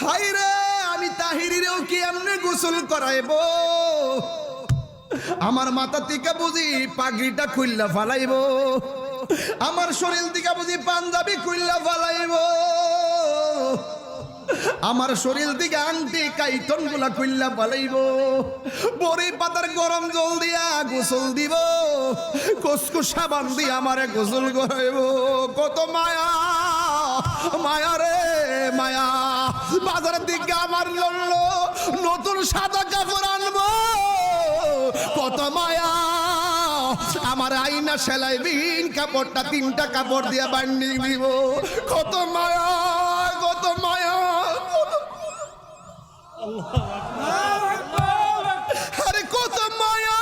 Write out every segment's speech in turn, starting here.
High রে, আমি তাহিরিরেও কি এমনি গোসল করাইব? আমার মাথা থেকে বুঝি পাগড়িটা খুললা ফালাইব। আমার শরীর থেকে বুঝি পাঞ্জাবি খুললা ফালাইব। আমার শরীর দিকে আংটি কাইতনগুলা খুললা পালাইব বড়ি পাতার গরম জল দিয়া গোসল দিব। কসকু সাবান দিয়ে আমারে গোসল করাইব। কত মায়া মায়া রে, মায়া। বাজারের দিকে আমার লড়ল, নতুন সাদা কাপড় আনব। কত মায়া, আমার আইনা সেলাই বিন কাপড়টা, তিনটা কাপড় দিয়ে বান্ডিং দিব। কত মায়া কত মায়া। আরে কত মায়া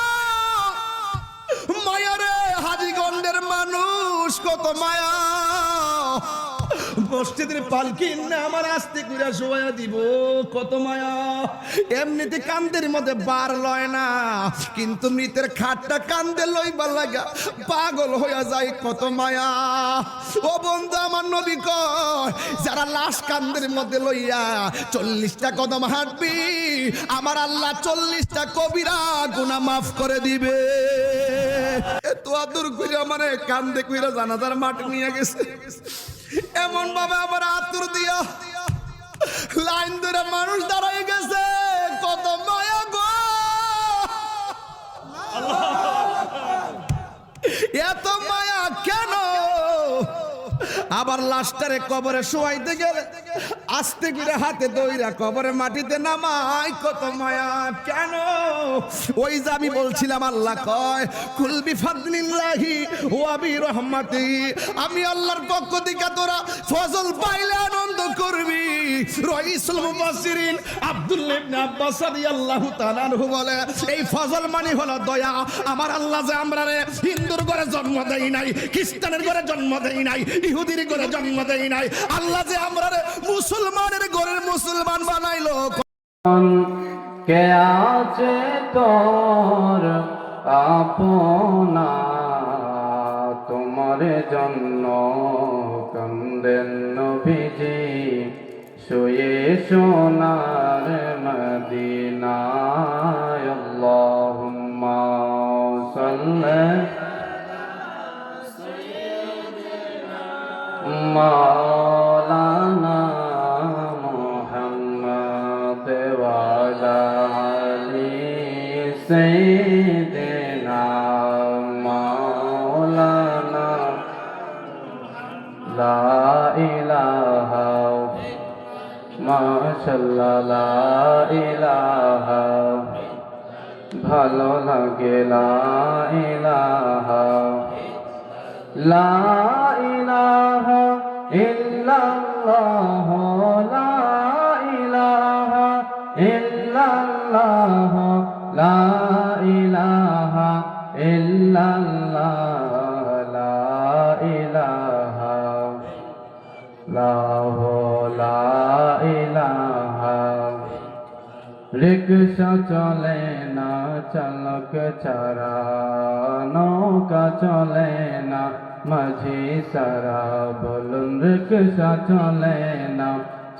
মায়া রে হাজিগঞ্জের মানুষ, কত মায়া। মসজিদের পালকি না, আমার আস্তে করে শোয়া দিব। কত মায়া। এমনিতে কান্দের মধ্যে বার লয় না, কিন্তু মৃতের খাটটা কান্দে লইবার লাগা পাগল হইয়া যায়, কত মায়া। ও বন্ধু, আমার নবী কয়, যারা লাশ কান্দের মধ্যে লইয়া চল্লিশটা কদম হাঁটবি, আমার আল্লাহ চল্লিশটা কবিরা গুনা মাফ করে দিবে। এত আদর করে মানে কান্দে কইরা জানাজার মাঠ নিয়ে গেছে। এমন ভাবে আমার আতুর দিয়া লাইন ধরে মানুষ দাঁড়াই গেছে। কত মায়া গো। এত মায়া কেন? আবার লাস্টারে কবরে শোয়াইতে গেলে আস্তে করে হাতে দইরা কবরে মাটিতে নামাই, কত মায়া। কেন? ওই যে আমি বলছিলাম, আল্লাহ কয় কুলবি ফাদলিল্লাহি ওয়াবি রহমাতি আমি আল্লাহর পক্ষ থেকে তোরা ফজল পাইলে আনন্দ করবি। রইসুল মুফাসসিরিন আব্দুল্লাহ ইবনে আব্বাস রাদিয়াল্লাহু তাআলা বলে, এই ফজল মানে হলো দয়া। আমার আল্লাহ যে আমরা রে হিন্দুর ঘরে জন্ম দেই নাই, খ্রিস্টানের ঘরে জন্ম দেই নাই, ইহুদির ঘরে জন্ম দেই নাই, আল্লাহ যে আমরা রে মুসলমানের ঘরের মুসলমান বানাইলো। কে আছে তোর আপনা তোমার জন্য কন্দেন নবীজি, শুয়ে সোনার মদিনায় আল্লাহুম্মা সাল্লাল্লাহু আলা সাইয়্যিদিনা আল্লাহ লা ভালো লাগে লা ইলাহা। লা ইলাহা ইল্লাল্লাহ। রিক্সা চলে না চালক ছাড়া নৌকা চলে না মাঝি সারা বলুন রিক্সা চলে না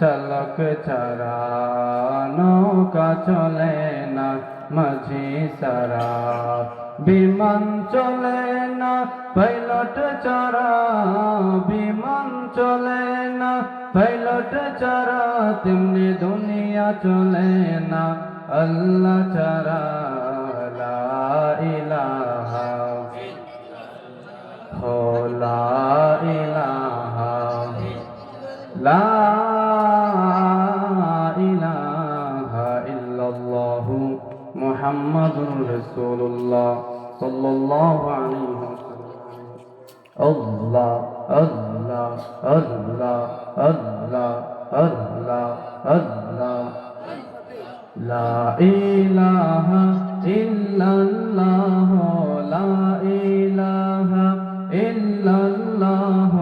চালক ছাড়া নৌকা চলে না মাঝি সারা বিমান চলে না, পাইলট চারা বিমান চলে না, পাইলট চারা তেমনি দুনিয়া চলে না। আল্লাহ চারা ইলাহা লা ইলাহা লা ইলাহা ইল্লাল্লাহু মুহাম্মাদুর সাল্লাল্লাহু আলাইহি ওয়াসাল্লাম আল্লাহ আল্লাহ আল্লাহ আল্লাহ আল্লাহ আল্লাহ লা ইলাহা ইল্লাল্লাহ লা ইলাহা ইল্লাল্লাহ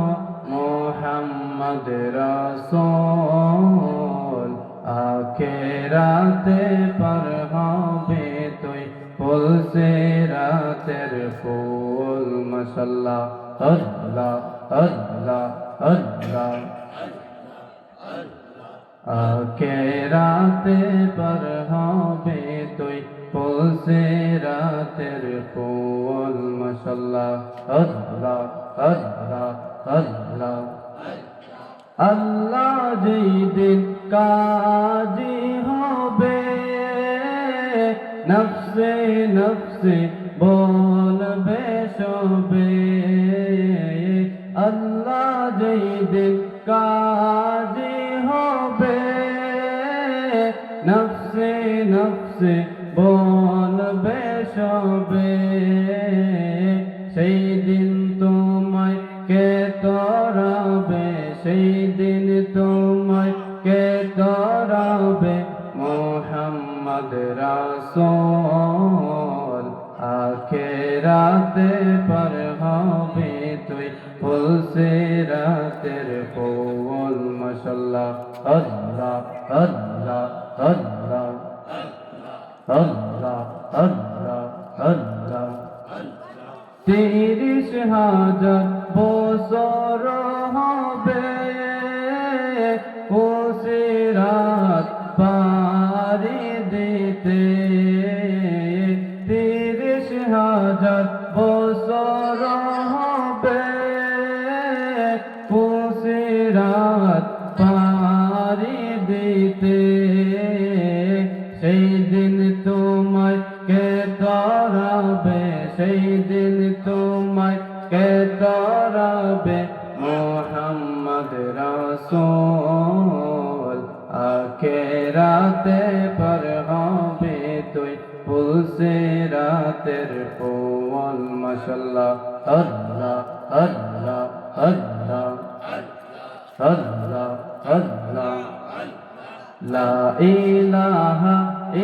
মুহাম্মদ রাসূল আখেরাতে পার ফুল সে রাতের ফুল, মশাল্লাহ, আল্লাহ আল্লাহ আল্লাহ। আখেরাতে পর হবে তুই পৌঁছে রাতের ফুল, মশাল্লাহ, আল্লাহ আল্লাহ আল্লাহ। আল্লাহ যেই দিন কাজী নফসে নফসে বলবে সবে আল্লাহ যেই দিন কাজী হবে নফসে নফসে বলবে সবে হাজার মাশাল্লাহ আল্লাহ আল্লাহ আল্লাহ আল্লাহ আল্লাহ। লা ইলাহা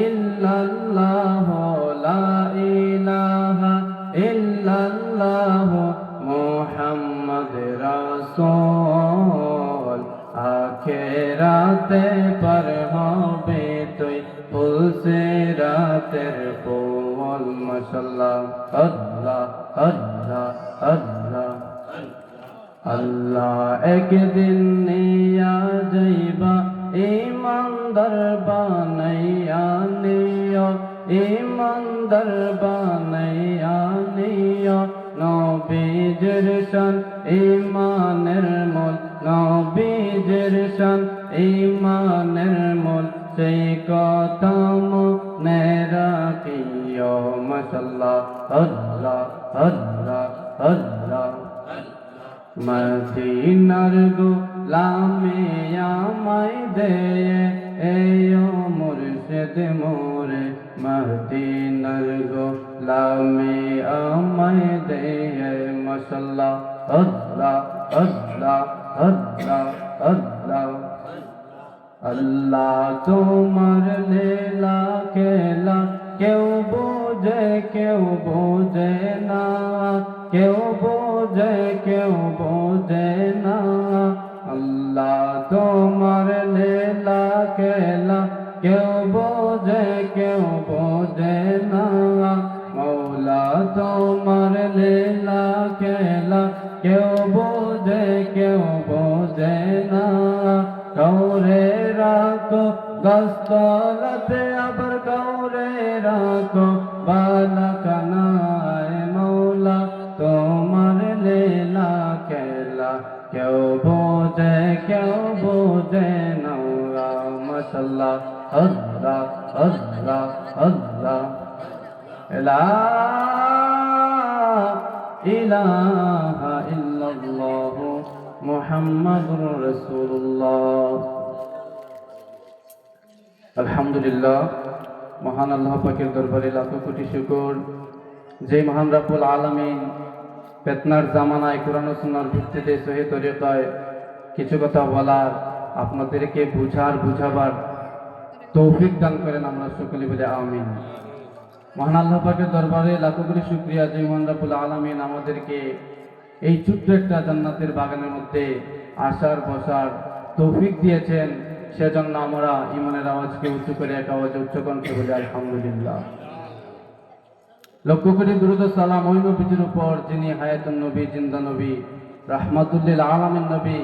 ইল্লাল্লাহ, লা ইলাহা ইল্লাল্লাহ মুহাম্মদ রাসূল। আখেরাতে পর হবে তুই ফুলসে রাতের ফুল মাশাল্লাহ একদিন নিয়া যাইবা ইমানদার বানাইয়া নিয় ইমানদার বানাইয়া নিয় নবীজের শান, ইমানের মূল, নবীজের শান, ইমানের মূল। সেই কথা মনে রাখিও মশাল্লাহ, আল্লাহ আল্লাহ আল্লাহ। মদিনার গোলামে আমায় দে এও মুর্শিদ মোরে মদিনার গোলামে আমায় দে মশাল্লাহ, আল্লাহ আল্লাহ আল্লাহ আল্লাহ আল্লাহ তোমার লীলা খেলা কেউ বোঝে কেউ বোঝে না, কেউ বোঝে কেউ বোঝে না আল্লাহ তোমার লীলা খেলা কেউ বোঝে কেউ বোঝে না মৌলা তোমার লীলা খেলা কেউ বোঝে কেউ বোঝে না কৌরে রাখো গস্তলতে আবার কৌরে রাখো আল্লাহ আল্লাহ আল্লাহ লা ইলাহা ইল্লাল্লাহ মুহাম্মাদুর রাসূলুল্লাহ। আলহামদুলিল্লাহ, মহান আল্লাহ পাকের দরবারে লাখো কোটি শুকর। যে মহান রাব্বুল আলামিন ফেতনার জামানায় কোরআন ও সুন্নাহর ভিত্তিতে সহি তরিকায় কিছু কথা বলার আপনাদেরকে বুঝার, বুঝাবার তৌফিক দান করেন আমরা সকলে বলে আমিন। মহান আল্লাহ পাকের দরবারে লাখো কোটি শুক্রিয়া যে মহান রাব্বুল আলামিন আমাদেরকে এই ছোট্ট একটা জান্নাতের বাগানের মধ্যে আসার, বসার তৌফিক দিয়েছেন। সেজন্য আমরা ইমানের আওয়াজকে উঁচু করে এক আওয়াজে উচ্চ কণ্ঠে বলি, আলহামদুলিল্লাহ। লক্ষ্য করি দুরুদ সালাম ওই নবীজির উপর, যিনি হায়াতুন নবী, জিন্দা নবী রাহমাতুল্লিল আলামিন নবী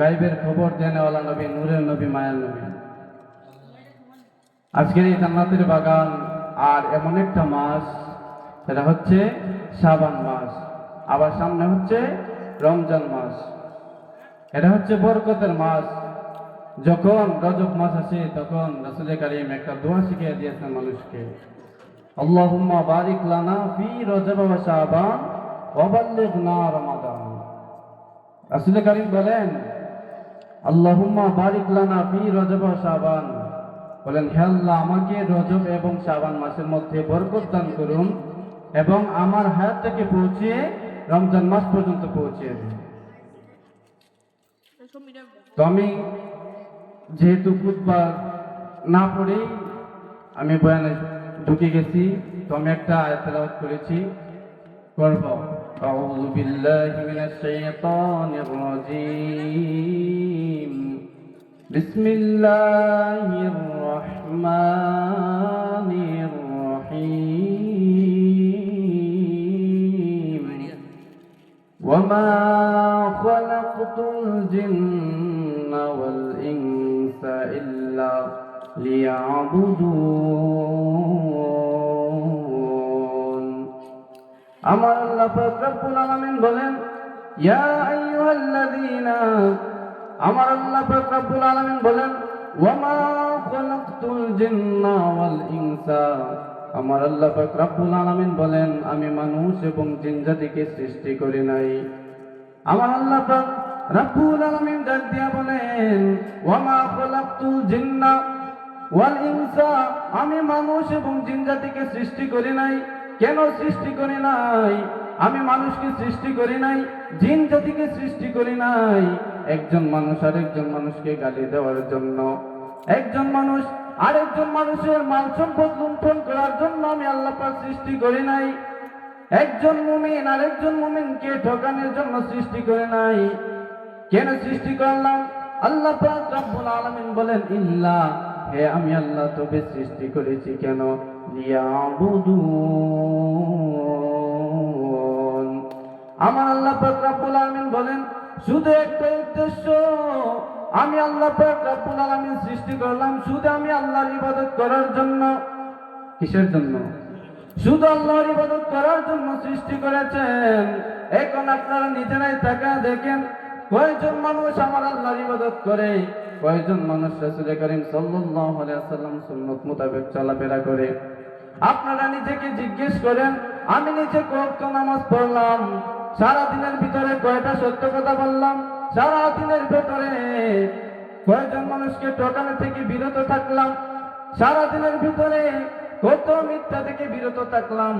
গাইবের খবর দেনেওয়ালা নবী, নূরের নবী, মায়ার নবী। আজকের এই জান্নাতের বাগান আর এমন একটা মাস সেটা হচ্ছে শাবান মাস আবার সামনে হচ্ছে রমজান মাস এটা হচ্ছে বরকতের মাস যখন রজব মাস আসে, তখন রাসূল কারীম একটা দোয়া শিখিয়ে দিয়েছেন মানুষকে। আল্লাহুম্মা বারিক লানা ফি রজব ওয়া শাবান ওয়া বাল্লিগনা রমাদান। কারীম বলেন, আল্লাহুম্মা বারিক লানা ফি রজব ওয়া শাবান বলেন হে আল্লাহ আমাকে রজব এবং শাবান মাসের মধ্যে বরকত দান করুন এবং আমার হায়াতটাকে পৌঁছে রমজান মাস পর্যন্ত পৌঁছিয়ে দিন তো আমি যেহেতু বুধবার না পড়েই আমি বয়ানে ঢুকে গেছি তো আমি একটা আয়াত তেলাওয়াত করেছি করব أعوذ بالله من الشيطان الرجيم بسم الله الرحمن الرحيم وما خلقت الجن والإنس إلا ليعبدون আমার আল্লাহ পাক রব্বুল আলামিন বলেন ইয়া আইয়ুহাল্লাযীনা আমার আল্লাহ রব্বুল আলামিন বলেন, ওয়ামা খালাকতুল জিন্না ওয়াল ইনসা। আমার আল্লাহ পাক রব্বুল আলামিন বলেন, আমি মানুষ এবং জিন জাতিকে সৃষ্টি করি নাই। আমার আল্লাহ পাক রব্বুল আলামিন ডাক দিয়া বলেন, ওয়ামা খালাকতুল জিন্না ওয়াল ইনসা। আমি মানুষ এবং জিন জাতিকে সৃষ্টি করি নাই। কেন সৃষ্টি করি নাই? আমি মানুষকে সৃষ্টি করি নাই, জিন জাতিকে সৃষ্টি করি নাই। একজন মানুষ আরেকজন মানুষকে গালি দেওয়ার জন্য। একজন মানুষ আরেকজন মানুষের মাল সম্পদ লুণ্ঠন করার জন্য আমি আল্লাহ পাক সৃষ্টি করি নাই। একজন মুমিন আরেকজন মুমিনকে ঠকানোর জন্য সৃষ্টি করে নাই। কেন সৃষ্টি করলাম? আল্লাহ পাক রব্বুল আলামিন বলেন, ইল্লা, হে আমি আল্লাহ তবে সৃষ্টি করেছি কেন? লিয়াবুদুন। আমার আল্লাহ রব্বুল আলামিন বলেন, শুধু একটা উদ্দেশ্য, আমি আল্লাহ রব্বুল আলামিন সৃষ্টি করলাম, শুধু আমি আল্লাহর ইবাদত করার জন্য। কিসের জন্য? শুধু আল্লাহর ইবাদত করার জন্য সৃষ্টি করেছেন। এখন আপনারা নিজেরাই টাকা দেখেন, কয়জন মানুষ আমার আল্লাহর ইবাদত করে? কয়জন মানুষ রাসূল করিম সাল্লাল্লাহু আলাইহি ওয়াসাল্লাম সুন্নাত মোতাবেক চলাফেরা করে? আপনারা নিজেকে জিজ্ঞেস করেন, আমি নিজে কত নামাজ পড়লাম সারা দিনের ভিতরে কয়টা সত্য কথা বললাম? সারা দিনের ভিতরে কয়জন মানুষকে ঠকানো থেকে বিরত থাকলাম? সারা দিনের ভিতরে কত মিথ্যা থেকে বিরত থাকলাম?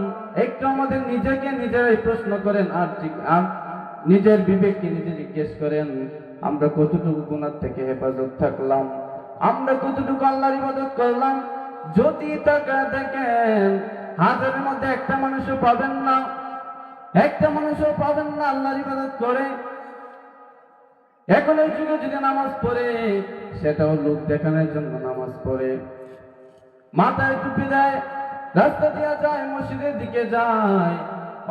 একটু আমাদের নিজেকে নিজেরাই প্রশ্ন করেন, আর নিজের বিবেককে নিজে জিজ্ঞেস করেন, আমরা কতটুকু গুণার থেকে হেফাজত থাকলাম? আমরা কতটুকু আল্লাহর ইবাদত করলাম? যদি টাকা দেখেন, হাজারের মধ্যে একটা মানুষও পাবেন না। একটা মানুষও পাবেন না, আল্লাহর ইবাদত করে। এখন এই যুগে যদি নামাজ পড়ে, সেটাও লোক দেখানোর জন্য নামাজ পড়ে। মাথায় টুপি দেয়, রাস্তা দিয়া যায়, মসজিদের দিকে যায়।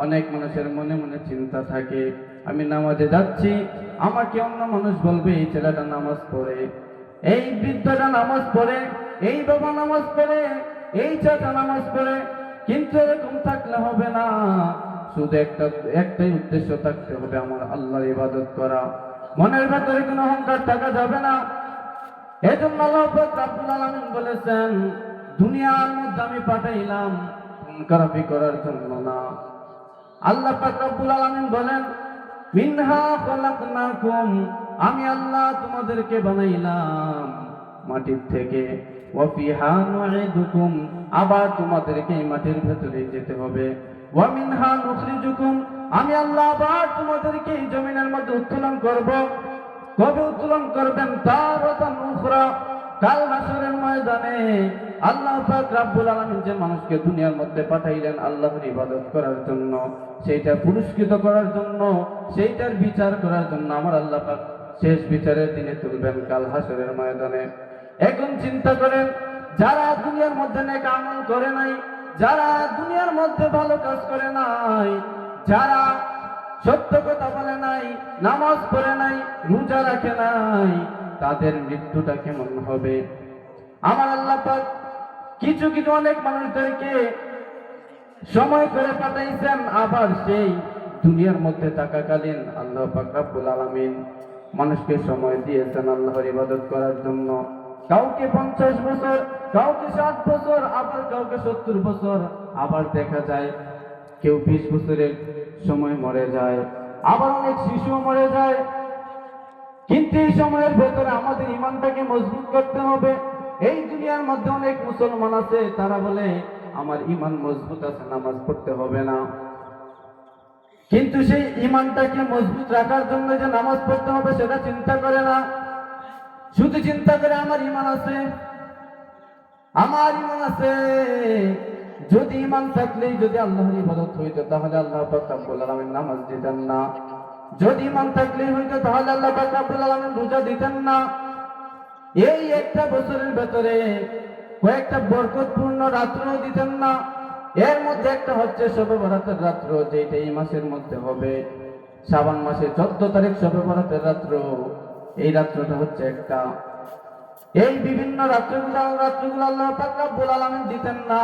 অনেক মানুষের মনে মনে চিন্তা থাকে, আমি নামাজে যাচ্ছি, আমাকে অন্য মানুষ বলবে, এই ছেলেটা নামাজ পড়ে। এই বৃদ্ধটা নামাজ পড়ে, এই বাবা নামাজ পড়ে, এই চাচা নামাজ পড়ে, কিন্তু এরকম থাকলে হবে না। শুধু একটা, একটাই উদ্দেশ্য থাকতে হবে আমার আল্লাহর ইবাদত করা। মনের ভেতরে কোনো অহংকার থাকা যাবে না। এজন্য আল্লাহ আলামিন বলেছেন, দুনিয়ার মধ্যে আমি পাঠাইলাম মুনকারাফি করার জন্য না। আল্লাহ পাক রব্বুল আলামিন বলেন, মিনহা খলাকনাকুম, আমি আল্লাহ তোমাদেরকে বানাইলাম মাটির থেকে। ওয়া ফিহা আবার তোমাদেরকে এই মাটির ভেতরে যেতে হবে। ওয়া মিনহা নুখরিজুকুম। আমি আল্লাহ আবার তোমাদেরকে এই জমিনের মধ্যে উত্তোলন করব। কবে উত্তোলন করবেন? তার কাল হাসরের ময়দানে। আল্লাহ পাক রাব্বুল আলামিন যে মানুষকে দুনিয়ার মধ্যে পাঠাইলেন, আল্লাহর ইবাদত করার জন্য, সেইটা পুরস্কৃত করার জন্য, সেইটার বিচার করার জন্য আমার আল্লাহ পাক শেষ বিচারের দিনে তুলবেন কাল হাসরের ময়দানে। এখন চিন্তা করেন, যারা দুনিয়ার মধ্যে নেক আমল করে নাই যারা দুনিয়ার মধ্যে ভালো কাজ করে নাই, যারা সত্য কথা বলে নাই, নামাজ পড়ে নাই, রোজা রাখে নাই, তাদের মৃত্যুটা কেমন হবে? আমার আল্লাহ কিছু কিছু অনেক মানুষদেরকে সময় করে পাঠাইছেন, আবার সেই দুনিয়ার মধ্যে থাকাকালীন আল্লাহ পাক রব্বুল আলামিন মানুষকে সময় দিয়েছেন আল্লাহর ইবাদত করার জন্য। কাউকে পঞ্চাশ বছর, কাউকে ষাট বছর, আবার কাউকে সত্তর বছর, আবার দেখা যায় কেউ বিশ বছরের সময় মরে যায়, আবার অনেক শিশু মরে যায়। কিন্তু এই সময়ের ভেতরে আমাদের ইমানটাকে মজবুত করতে হবে। এই দুনিয়ার মধ্যে অনেক মুসলমান আছে, তারা বলে, আমার ইমান মজবুত আছে, নামাজ পড়তে হবে না। কিন্তু সেই ইমানটাকে মজবুত রাখার জন্য যে নামাজ পড়তে হবে, সেটা চিন্তা করে না। শুধু চিন্তা করে আমার ইমান আছে? আমার ইমান আছে। যদি ইমান থাকলেই যদি আল্লাহর ইবাদত হইতো, তাহলে আল্লাহ পাক রব্বুল আলামিন নামাজ দিতেন না। যদি ইমান থাকলেই হইতো, তাহলে আল্লাহ পাক রব্বুল আলামিন রোজা দিতেন না। এই একটা বছরের ভেতরে কয়েকটা বরকতপূর্ণ রাত্র দিতেন না। এর মধ্যে একটা হচ্ছে শবে বরাতের রাত্র যেটা এই মাসের মধ্যে হবে। শ্রাবণ মাসে চোদ্দ তারিখ শবে বরাতের রাত্র। এই রাত্রটা হচ্ছে একটা এই বিভিন্ন রাত্রগুলো রাত্রগুলো আল্লাহ পাক রব্বুল আলামিন দিতেন না।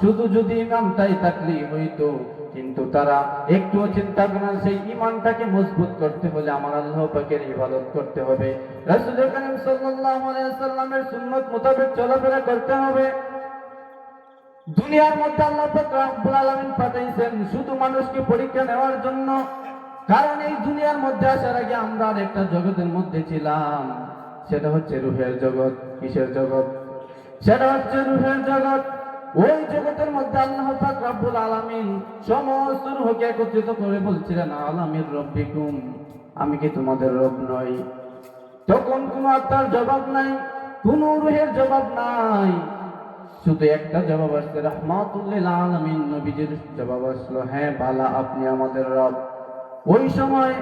শুধু যদি ইমানটাই থাকলেই হইতো, কিন্তু তারা একটুও চিন্তা করে সেই ইমানটাকে মজবুত করতে হলে আমার আল্লাহ পাকের ইবাদত করতে হবে। রাসূল করিম সাল্লাল্লাহু আলাইহি ওয়াসাল্লামের সুন্নাত মোতাবেক চলাফেরা করতে হবে। দুনিয়ার মধ্যে আল্লাহ পাক রব্বুল আলামিন পাঠাইছেন, শুধু মানুষকে পরীক্ষা নেওয়ার জন্য। কারণ এই দুনিয়ার মধ্যে আসার আগে আমরা একটা জগতের মধ্যে ছিলাম। সেটা হচ্ছে রুহের জগৎ। কিসের জগৎ? সেটা হচ্ছে রুহের জগৎ। ওই জগতের মধ্যে আল্লাহ পাক রব্বুল আলামিন সমস্ত রূহকে একত্রিত করে বলছিলেন, আলামির রব্বিকুম, আমি কি তোমাদের রব নই? তখন কোনো আত্মার জবাব নাই, কোনো রুহের জবাব নাই। শুধু একটা জবাব আসছে রহমাতুল্লিল আলামিন। নবীজির জবাব আসলো হ্যাঁ বালা, আপনি আমাদের রব। ওই সময়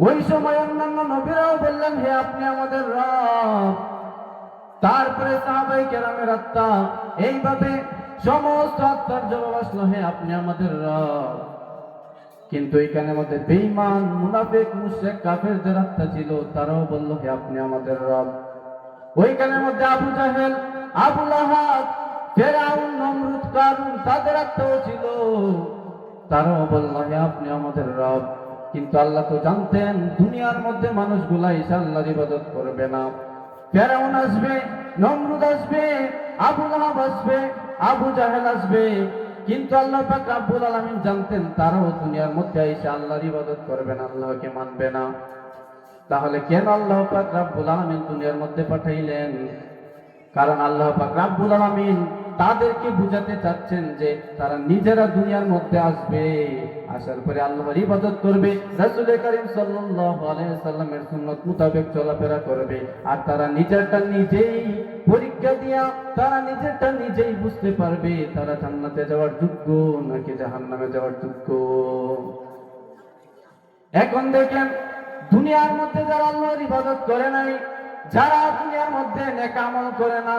ওই সময় অন্যান্য নবীরাও বললেন, হে আপনি আমাদের রব। তারপরে সাহাবাই কেরামের আত্মা এইভাবে সমস্ত আত্মার জবাব আসলো, হে আপনি আমাদের রব। কিন্তু এখানে মধ্যে বেঈমান, মুনাফিক, মুশরিক, কাফেরদের আত্মা ছিল, তারাও বলল, হে আপনি আমাদের রব। ওইখানের মধ্যে আবু জাহেল, আবু লাহাব, ফেরাউন, নমরুদ, কারুন, তাদের আত্মাও ছিল। তারাও বলল আপনি আমাদের রব, কিন্তু আল্লাহ তো জানতেন দুনিয়ার মধ্যে মানুষগুলা ঈশা আল্লাহর ইবাদত করবে না। ফেরাউন আসবে, নমরুদ আসবে, আবু লাহাব আসবে, আবু জাহেল আসবে, কিন্তু আল্লাহ পাক রাব্বুল আলামিন জানতেন তারাও দুনিয়ার মধ্যে এসে আল্লাহর ইবাদত করবে না, আল্লাহকে মানবে না। তাহলে কেন আল্লাহ পাক রাব্বুল আলামিন দুনিয়ার মধ্যে পাঠাইলেন? কারণ আল্লাহ পাক রাব্বুল আলামিন তাদেরকে বুঝাতে চাচ্ছেন যে তারা নিজেরা দুনিয়ার মধ্যে আসবে। আসার পরে আল্লাহর ইবাদত করবে, রাসূল করিম সাল্লাল্লাহু আলাইহি সাল্লামের সুন্নাত মোতাবেক চলাফেরা করবে। আর তারা নিজেরটা নিজেই পরীক্ষা দিয়া, তারা নিজেরটা নিজেই বুঝতে পারবে, তারা জান্নাতে যাওয়ার যোগ্য নাকি জাহান্নামে যাওয়ার যোগ্য। এখন দেখেন, দুনিয়ার মধ্যে যারা আল্লাহর ইবাদত করে নাই, যারা দুনিয়ার মধ্যে নেক আমল করে না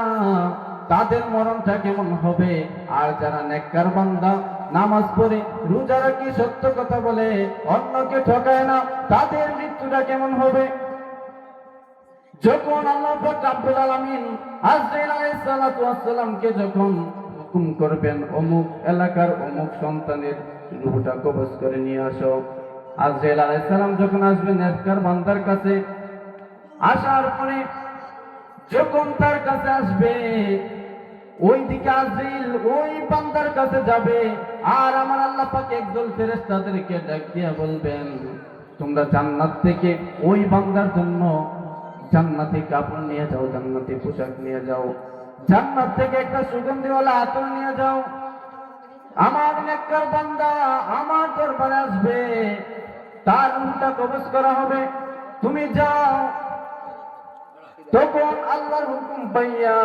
তাদের মরণটা কেমন হবে? আর যারা নেককার বান্দা, নামাজ পড়ে, রোজা রাখি, সত্য কথা বলে, অন্যকে ঠকায় না, তাদের মৃত্যুটা কেমন হবে? যখন আল্লাহ পাক রব্বুল আলামিন আজরাইল আলাইহিস সালাতু ওয়াস সালামকে যখন হুকুম করবেন, অমুক এলাকার অমুক সন্তানের রূহটা কবজ করে নিয়ে আসো। আজরাইল আলাইহিস সালাম যখন আসবেন নেককার বান্দার কাছে, আসার পরে যখন তার কাছে আসবে ওই দিকে আজরাইল ওই বান্দার কাছে যাবে। আর আমার আল্লাহ পাক একদল ফেরেশতাদেরকে ডাক দিয়া বলবেন, তোমরা জান্নাত থেকে ওই বান্দার জন্য জান্নাতি কাপড় নিয়ে যাও, জান্নাতি পোশাক নিয়ে যাও। জান্নাত থেকে একটা সুগন্ধিওয়ালা আতর নিয়ে যাও। আমার নেককার বান্দা আমার দরবারে আসবে। তার রূহটা কবজ করা হবে। তুমি যাও তখন আল্লাহর হুকুম পাইয়া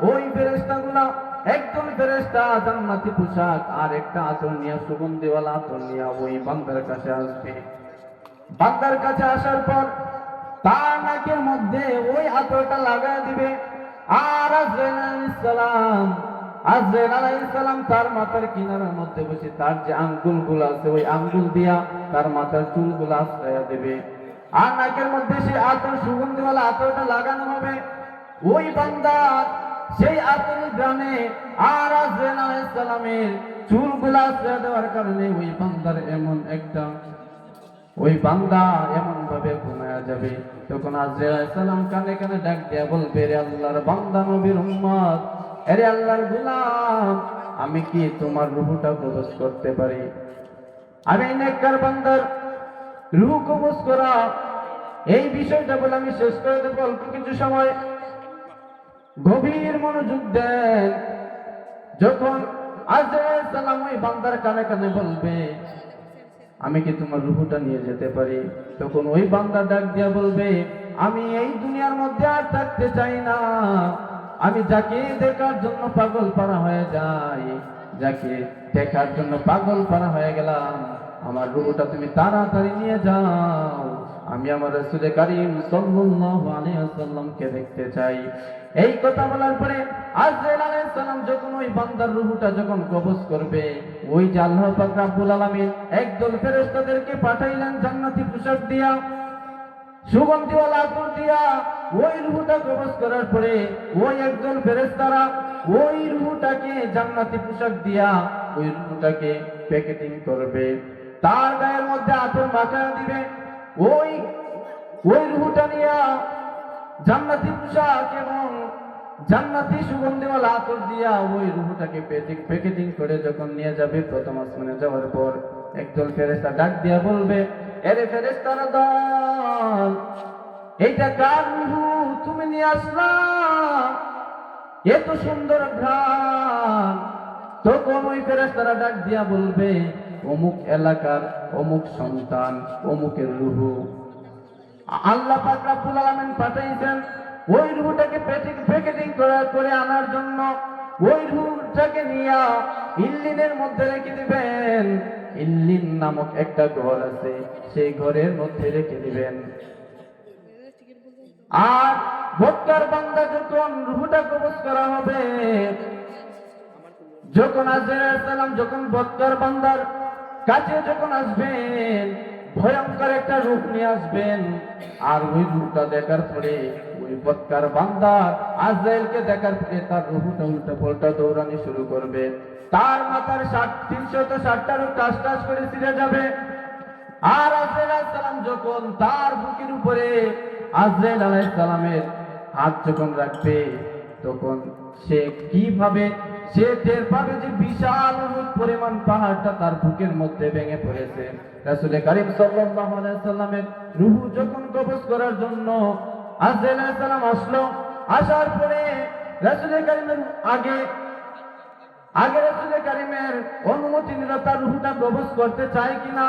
ওই ফেরেশতাগুলা একজন ফেরেশতা জান্নাতি পোশাক আর একটা আতর নিয়ে সুগন্ধিওয়ালা আতর নিয়ে ওই বান্দার কাছে আসবে। বান্দার কাছে আসার পর তার নাকের মধ্যে ওই আতরটা লাগায় দিবে। আর আজরাইল আলাইহিস সালাম, আজরাইল আলাইহিস সালাম তার মাথার কিনারার মধ্যে বসে তার যে আঙ্গুলগুলো আছে ওই আঙ্গুল দিয়া তার মাথার চুলগুলো আশ্রয়া দেবে। আর নাকের মধ্যে সে আতর সুগন্ধিওয়ালা আতরটা লাগানো হবে। ওই বান্দা সেই আতরের গ্রামে আর আজরাইল আলাইহিস সালামের। চুলগুলা আশ্রয় দেওয়ার কারণে ওই বান্দার এমন একটা ওই বান্দা এমন ভাবে ঘুমায়া যাবে। তখন আজরাইল কানে কানে ডাক দিয়া বলবে, রে আল্লাহর বান্দা নবীর উম্মত আরে আল্লাহর গোলাম, আমি কি তোমার রূহটা কবজ করতে পারি? আমি নেককার বান্দার রূহ কবজ করা। এই বিষয়টা বলে আমি শেষ করে দেবো অল্প কিছু সময়। গভীর মনোযোগ দেন। যখন সালাম ওই বান্দার কানে কানে বলবে, আমি কি তোমার রুহুটা নিয়ে যেতে পারি? তখন ওই বান্দা ডাক দিয়া বলবে, আমি এই দুনিয়ার মধ্যে আর থাকতে চাই না। আমি যাকে দেখার জন্য পাগল পারা হয়ে যাই, যাকে দেখার জন্য পাগল পারা হয়ে গেলাম। আমার রুহুটা তুমি তাড়াতাড়ি নিয়ে যাও। আমি আমার রাসূলে কারিম সাল্লাল্লাহু আলাইহি ওয়াসাল্লামকে দেখতে চাই। এই কথা বলার পরে আজরাইল আলাইহিস সালাম যখন ওই বান্দার রূহটা যখন কবজ করবে, ওই যে আল্লাহ পাক রব্বুল আলামিন একদল ফেরেশতাদেরকে পাঠাইলেন জান্নাতি পোশাক দিয়া, সুগন্ধিওয়ালা আতর দিয়া, ওই রুহুটা কবজ করার পরে ওই একজন ফেরেশতারা ওই রুহুটাকে জান্নাতি পোশাক দিয়া, ওই রুহুটাকে প্যাকেটিং করবে। তার গায়ের মধ্যে আতর মাখা দিবে। ওই ওই রুহুটা নিয়া জান্নাতি পোশাক এবং জান্নাতি সুগন্ধিওয়ালা আতর দিয়া ওই রুহুটাকে প্যাকেটিং করে যখন নিয়ে যাবে, প্রথম আসমানে যাওয়ার পর একদল ফেরেশতা ডাক দিয়া বলবে, এরে ফেরেশতারা দল, এইটা কার রুহু? তুমি নিয়ে আসলা? এত সুন্দর ঘ্রাণ। তখন ওই ফেরেস্তারা ডাক দিয়া বলবে অমুক এলাকার অমুক সন্তান, অমুকের রুহু। আল্লাহ পাক রাব্বুল আলামিন পাঠাইছেন, ওই রুহটাকে প্যাকেটিং করে আনার জন্য। ওই রুহটাকে নিয়ে ইল্লিনের মধ্যে রেখে দিবেন। ইল্লিন নামক একটা ঘর আছে, সেই ঘরের মধ্যে রেখে দিবেন। আর ভোটকার বান্দা যখন রুহটা কবজ করা হবে, যখন সালাম, যখন বৎকার বান্দার কাছে যখন আসবেন, ভয়ঙ্কর একটা রূপ নিয়ে আসবেন, আর ওই রূপটা দেখার পরে, ওই বৎকার বান্দার আজরাইলকে দেখার পরে তার রূপটা উল্টা পাল্টা দৌড়ানি শুরু করবে। তার মাথার ষাট, তিনশত ষাটটার টাস টাস করে ছিঁড়ে যাবে। আর আজরাইল আলাইহিস সালাম যখন তার বুকের উপরে, আজরাইল আলাইহিস সালামের হাত যখন রাখবে, তখন সে কীভাবে সে টের পাবে যে বিশাল পরিমাণ পাহাড়টা তার বুকের মধ্যে ভেঙে পড়েছে। রাসূল কারীম সাল্লাল্লাহু আলাইহি সাল্লামের রূহ যখন কবজ করার জন্য আজরাইল সালাম আসলো, আসার পরে রাসূল কারীমের আগে আগে রাসূল কারীমের অনুমতি নিল তার রূহটা কবজ করতে চায় কিনা।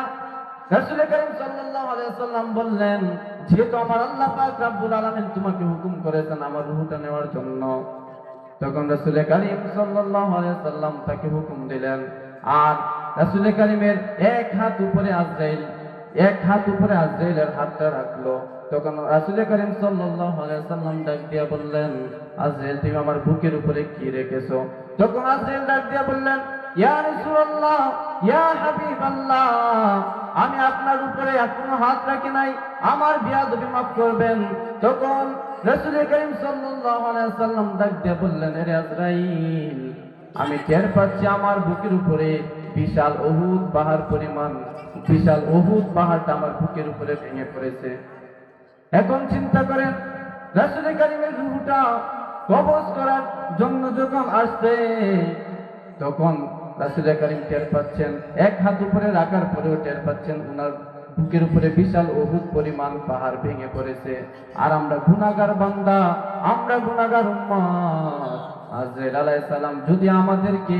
রাসূল কারীম সাল্লাল্লাহু আলাইহি সাল্লাম বললেন, যেহেতু আমার আল্লাহ পাক রব্বুল আলামিন তোমাকে হুকুম করেছেন আমার রূহটা নেওয়ার জন্য তখন রাসূল কারীম সাল্লাম তাকে হুকুম দিলেন, আর রাসূল কারীমের এক হাত উপরে আজরাইল, এক হাত উপরে আজরাইলের হাতটা রাখল। তখন রাসূল কারীম সাল্লাম ডাক দিয়া বললেন, আজরাইল, তুমি আমার বুকের উপরে কি রেখেছো? তখন আজরাইল ডাক দিয়া বললেন, ইয়া আমি আপনার উপরে এখনও হাত রাখি নাই, আমার বিয়াদবি মাফ করবেন। তখন রাসূল করিম সাল্লাম ডাক দিয়ে বললেন আমি টের পাচ্ছি আমার বুকের উপরে বিশাল অহুদ পাহাড় পরিমাণ, বিশাল অহুদ পাহাড়টা আমার বুকের উপরে ভেঙে পড়েছে। এখন চিন্তা করেন, রাসূল করিমের রূহটা কবজ করার জন্য যখন আসছে, তখন রাসূল করিম টের পাচ্ছেন, এক হাত উপরে রাখার পরেও টের পাচ্ছেন ওনার বুকের উপরে বিশাল অভূত পরিমাণ পাহাড় ভেঙে পড়েছে। আর আমরা গুনাগার বান্দা, আমরা উম্মত আজরাইল আলাইহিস সালাম, যদি আমাদেরকে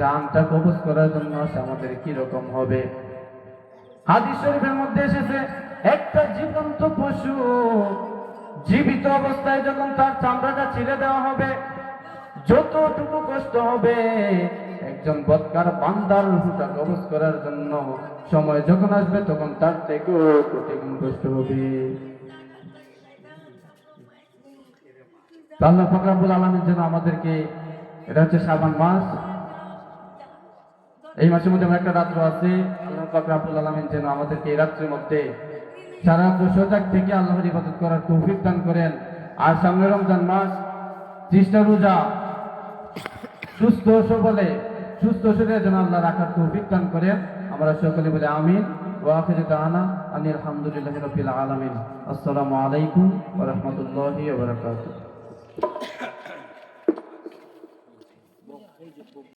জানটা কবজ করার জন্য আমাদের কি রকম হবে? হাদিস শরীফের মধ্যে এসেছে, একটা জীবন্ত পশু জীবিত অবস্থায় যখন তার চামড়াটা ছিঁড়ে দেওয়া হবে, যতটুকু কষ্ট হবে একজন বৎকার বান্দার রুহুটা কবজ করার জন্য সময় যখন আসবে, তখন তার থেকেও কোটি গুণ কষ্ট হবে। আল্লাহ ফকরাবুল আলমের জন্য আমাদেরকে, এটা হচ্ছে শ্রাবণ মাস। এই মাসের মধ্যে আমার একটা রাত্র আছে। আল্লাহ ফকরাবুল আলমিন যেন আমাদেরকে এই রাত্রের মধ্যে সারা রাত্র সজাগ থেকে আল্লাহর ইবাদত করার তৌফিক দান করেন। আর সামনে রমজান মাস, ত্রিশটা রোজা, সুস্থ সবলে সুস্থ শরীরে যেন আল্লাহ রাখার তৌফিক দান করেন। আমরা সকলে বলে আমিন। ওয়াফির দানা আনি আলহামদুলিল্লাহ রবিল আলমিন। আসসালামু আলাইকুম রহমতুল্লাহ ওয়া